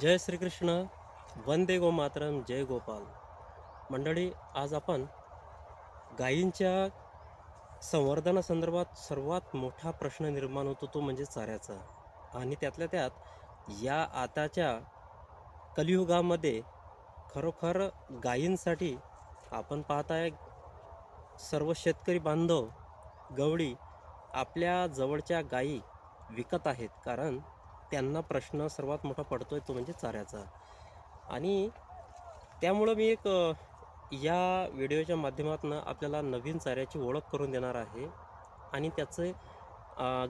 जय श्रीकृष्ण वंदे गो मातरम जय गोपाल. मंडळी आज आपण गायींच्या संवर्धनासंदर्भात सर्वात मोठा प्रश्न निर्माण होतो तो म्हणजे चाऱ्याचा. आणि त्यातल्या त्यात या आताच्या कलियुगामध्ये खरोखर गायींसाठी आपण पाहताय सर्व शेतकरी बांधव गवळी आपल्या जवळच्या गायी विकत आहेत. कारण त्यांना प्रश्न सर्वात मोठा पडतो आहे तो म्हणजे चाऱ्याचा. आणि त्यामुळं मी एक या व्हिडिओच्या माध्यमातून आपल्याला नवीन चाऱ्याची ओळख करून देणार आहे. आणि त्याचे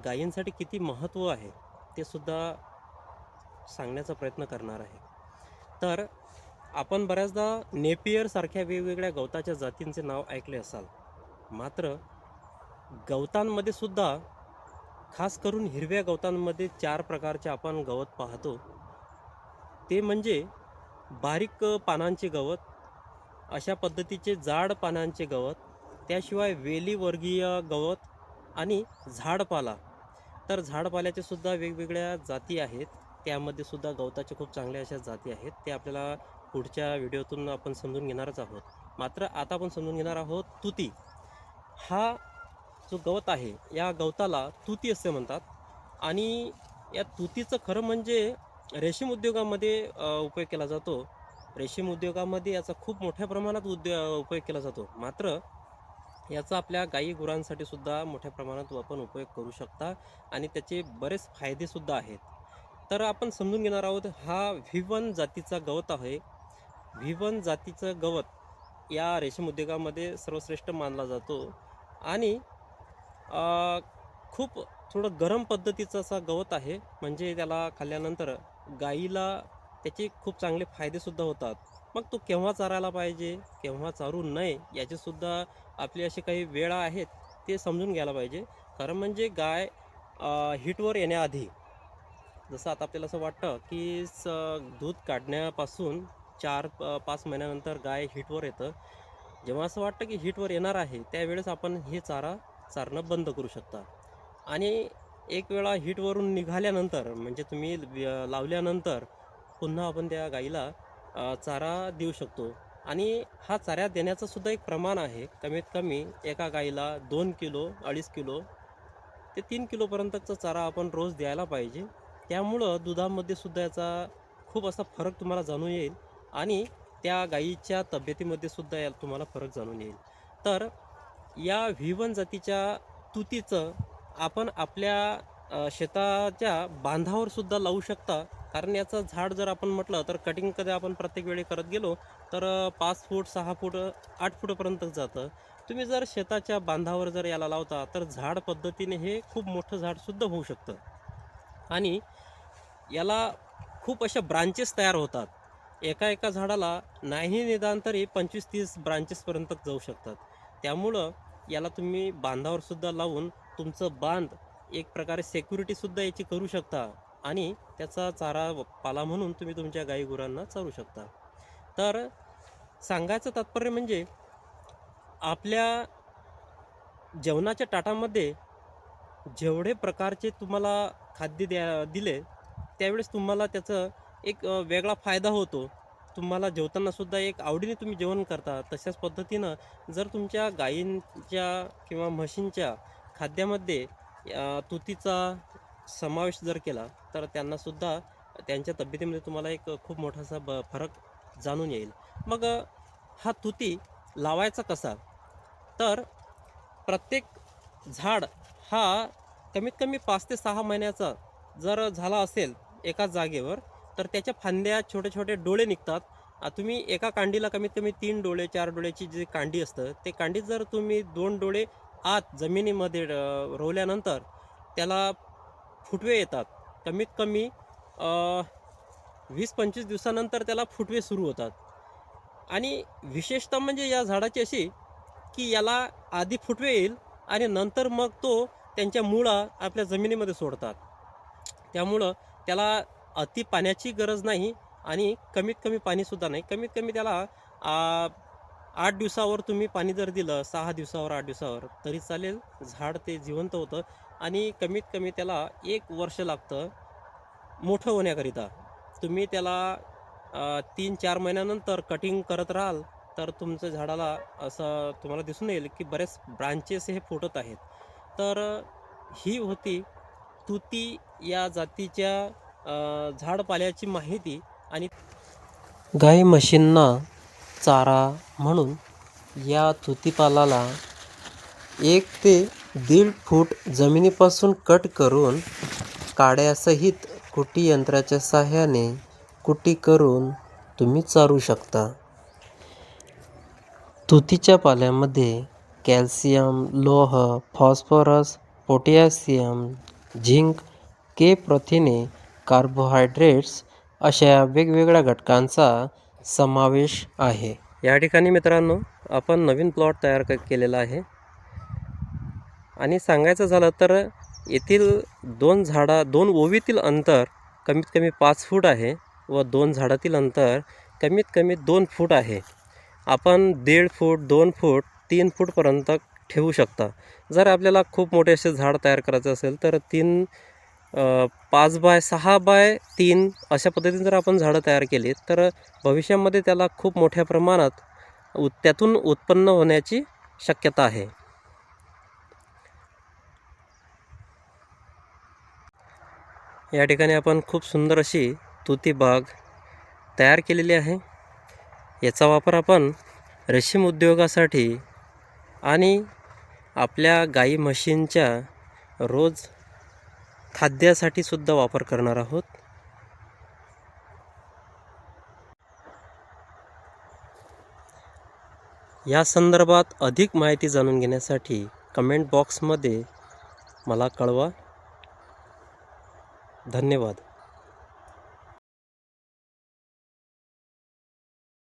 गायींसाठी किती महत्त्व आहे ते सुद्धा सांगण्याचा प्रयत्न करणार आहे. तर आपण बऱ्याचदा नेपियरसारख्या वेगवेगळ्या गवताच्या जातींचे नाव ऐकले असाल. मात्र गवतांमध्ये सुद्धा खास करून हिरव्या गवतांमध्ये चार प्रकारचे आपण गवत पाहतो. ते म्हणजे बारीक पानांचे गवत अशा पद्धतीचे जाड पानांचे गवत त्याशिवाय वेलीवर्गीय गवत आणि झाडपाला. तर झाडपाल्याचे सुद्धा वेगवेगळ्या जाती आहेत. त्यामध्ये सुद्धा गवताचे खूप चांगल्या अशा जाती आहेत. ते आपल्याला पुढच्या व्हिडिओतून आपण समजून घेणारच आहोत. मात्र आता आपण समजून घेणार आहोत तुती. हा जो गवत आहे या गवताला तुती असे म्हणतात. आणि या तुतीचं खरं म्हणजे रेशीम उद्योगामध्ये उपयोग केला जातो. रेशीम उद्योगामध्ये याचा खूप मोठ्या प्रमाणात उद्यो उपयोग केला जातो. मात्र याचा आपल्या गाई गुरांसाठी सुद्धा मोठ्या प्रमाणात आपण उपयोग करू शकता आणि त्याचे बरेच फायदेसुद्धा आहेत. तर आपण समजून घेणार आहोत हा व्हिवन जातीचा गवत आहे. व्हिवन जातीचं गवत या रेशीम उद्योगामध्ये सर्वश्रेष्ठ मानला जातो. आणि खूप थोडं गरम पद्धतीचं असा गवत आहे. म्हणजे त्याला खाल्ल्यानंतर गाईला त्याचे खूप चांगले फायदेसुद्धा होतात. मग तो केव्हा चारायला पाहिजे केव्हा चारू नये याचेसुद्धा आपली अशी काही वेळा आहेत ते समजून घ्यायला पाहिजे. खरं म्हणजे गाय हीटवर हिटवर येण्याआधी जसं आता आपल्याला असं वाटतं की स दूध काढण्यापासून चार पाच महिन्यानंतर गाय हिटवर येतं. जेव्हा असं वाटतं की हिटवर येणार आहे त्यावेळेस आपण हे चारा चारणं बंद करू शकता. आणि एक वेळा हिटवरून निघाल्यानंतर म्हणजे तुम्ही लावल्यानंतर पुन्हा आपण त्या गाईला चारा देऊ शकतो. आणि हा चारा देण्याचं सुद्धा एक प्रमाण आहे. कमीत कमी एका गाईला दोन किलो अडीच किलो ते तीन किलोपर्यंतचा चारा आपण रोज द्यायला पाहिजे. त्यामुळं दुधामध्ये सुद्धा याचा खूप असा फरक तुम्हाला जाणून येईल आणि त्या गाईच्या तब्येतीमध्ये सुद्धा या तुम्हाला फरक जाणून येईल. तर या व्हिवन जातीच्या तुतीचं आपण आपल्या शेताच्या बांधावर सुद्धा लावू शकता. कारण याचं झाड जर आपण म्हटलं तर कटिंग कधी आपण प्रत्येक वेळी करत गेलो तर पाच फूट सहा फूट आठ फूटपर्यंत जातं. तुम्ही जर शेताच्या बांधावर जर याला लावता तर झाड पद्धतीने हे खूप मोठं झाडसुद्धा होऊ शकतं. आणि याला खूप अशा ब्रांचेस तयार होतात. एका एका झाडाला नाही निदान तरी पंचवीस तीस ब्रांचेसपर्यंत जाऊ शकतात. त्यामुळं याला तुम्ही बांधावर सुद्धा लावून तुमचं बांध एक प्रकारे सेक्युरिटीसुद्धा याची करू शकता आणि त्याचा चारा पाला म्हणून तुम्ही तुमच्या गाई गुरांना चारू शकता. तर सांगायचं तात्पर्य म्हणजे आपल्या जेवणाच्या ताटामध्ये जेवढे प्रकारचे तुम्हाला खाद्य द्या दिले त्यावेळेस तुम्हाला त्याचं एक वेगळा फायदा होतो. तुम्हाला जेवताना सुद्धा एक आवडीने तुम्ही जेवण करता तशाच पद्धतीनं जर तुमच्या गायींच्या किंवा म्हशींच्या खाद्यामध्ये तुतीचा समावेश जर केला तर त्यांनासुद्धा त्यांच्या तब्येतीमध्ये तुम्हाला एक खूप मोठासा ब फरक जाणून येईल. मग हा तुती लावायचा कसा? तर प्रत्येक झाड हा कमीत कमी पाच ते सहा महिन्याचा जर झाला असेल एका जागेवर तर त्याच्या फांद्या छोटे छोटे डोळे निघतात. तुम्ही एका कांडीला कमीत कमी तीन डोळे चार डोळ्याची जी कांडी असतं ते कांडी जर तुम्ही दोन डोळे आत जमिनीमध्ये रोवल्यानंतर त्याला फुटवे येतात. कमीत कमी वीस पंचवीस दिवसानंतर त्याला फुटवे सुरू होतात. आणि विशेषतः म्हणजे या झाडाची अशी की याला आधी फुटवे येईल आणि नंतर मग तो त्यांच्या मुळा आपल्या जमिनीमध्ये सोडतात. त्यामुळं त्याला अति पाण्याची गरज नाही आणि कमीत कमी पाणीसुद्धा नाही. कमीत कमी त्याला आठ दिवसावर तुम्ही पाणी जर दिलं सहा दिवसावर आठ दिवसावर तरी चालेल. झाड ते जिवंत होतं आणि कमीत कमी त्याला एक वर्ष लागतं मोठं होण्याकरिता. तुम्ही त्याला तीन चार महिन्यानंतर कटिंग करत राहाल तर तुमच्या झाडाला असं तुम्हाला दिसून येईल की बरेच ब्रांचेस हे फुटत आहेत. तर ही होती तुती या जातीच्या झाडपाल्याची माहिती आणि गाई म्हशींना चारा म्हणून या तुतीपालाला एक ते दीड फूट जमिनीपासून कट करून काड्यासहित कुटी यंत्राच्या साहाय्याने कुटी करून तुम्ही चारू शकता. तुतीच्या पाल्यामध्ये कॅल्शियम लोह फॉस्फरस पोटॅशियम झिंक के प्रथिने कार्बोहायड्रेट्स अशा वेगवेगळ्या घटकांचा समावेश आहे. या ठिकाणी मित्रांनो आपण नवीन प्लॉट तयार क केलेला आहे. आणि सांगायचं झालं तर येथील दोन झाडा दोन ओवीतील अंतर कमीत कमी पाच फूट आहे व दोन झाडातील अंतर कमीत कमी दोन फूट आहे. आपण दीड फूट दोन फूट तीन फूटपर्यंत ठेवू शकता. जर आपल्याला खूप मोठे असे झाड तयार करायचं असेल तर तीन पाच बाय सहा बाय तीन अशा पद्धतीने जर आपण झाडं तयार केली तर भविष्यामध्ये त्याला खूप मोठ्या प्रमाणात उ त्यातून उत्पन्न होण्याची शक्यता आहे. या ठिकाणी आपण खूप सुंदर अशी तुती बाग तयार केलेली आहे. याचा वापर आपण रेशीम उद्योगासाठी आणि आपल्या गाई म्हशींच्या रोज खाद्यासाठी सुद्धा वापर करणार आहोत. या संदर्भात अधिक माहिती जाणून घेण्यासाठी कमेंट बॉक्समध्ये मला कळवा. धन्यवाद.